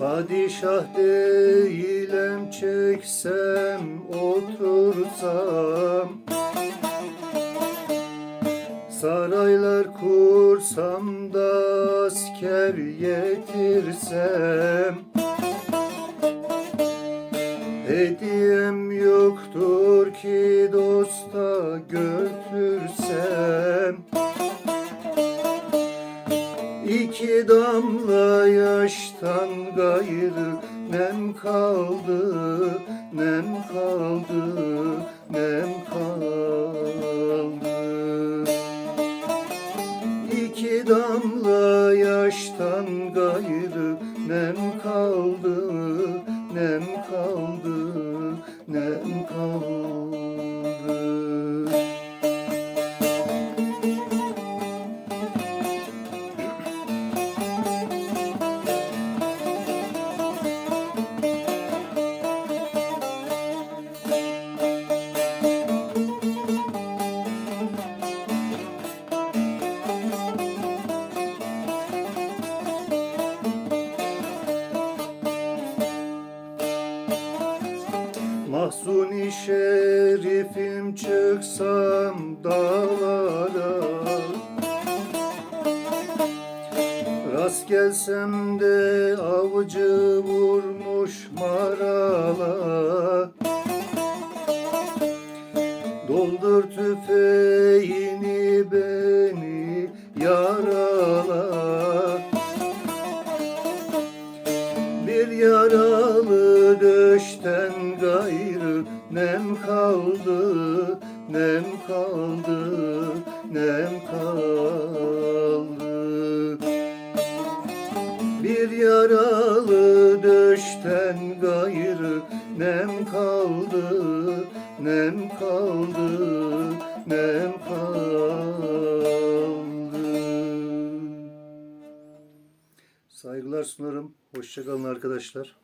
Padişah değilim çeksem otursam. Saraylar kursam da asker yetirsem. Hediyem yoktur ki dosta götürsem. İki damla yaştan gayrı nem kaldı, nem kaldı, nem kaldı. İki damla yaştan gayrı nem Mahzuni şerifim çıksam dağlara. Rast gelsem de avcı vurmuş marala kaldı. Bir yaralı döşten gayrı nem kaldı, nem kaldı, nem kaldı. Saygılar sunarım. Hoşçakalın arkadaşlar.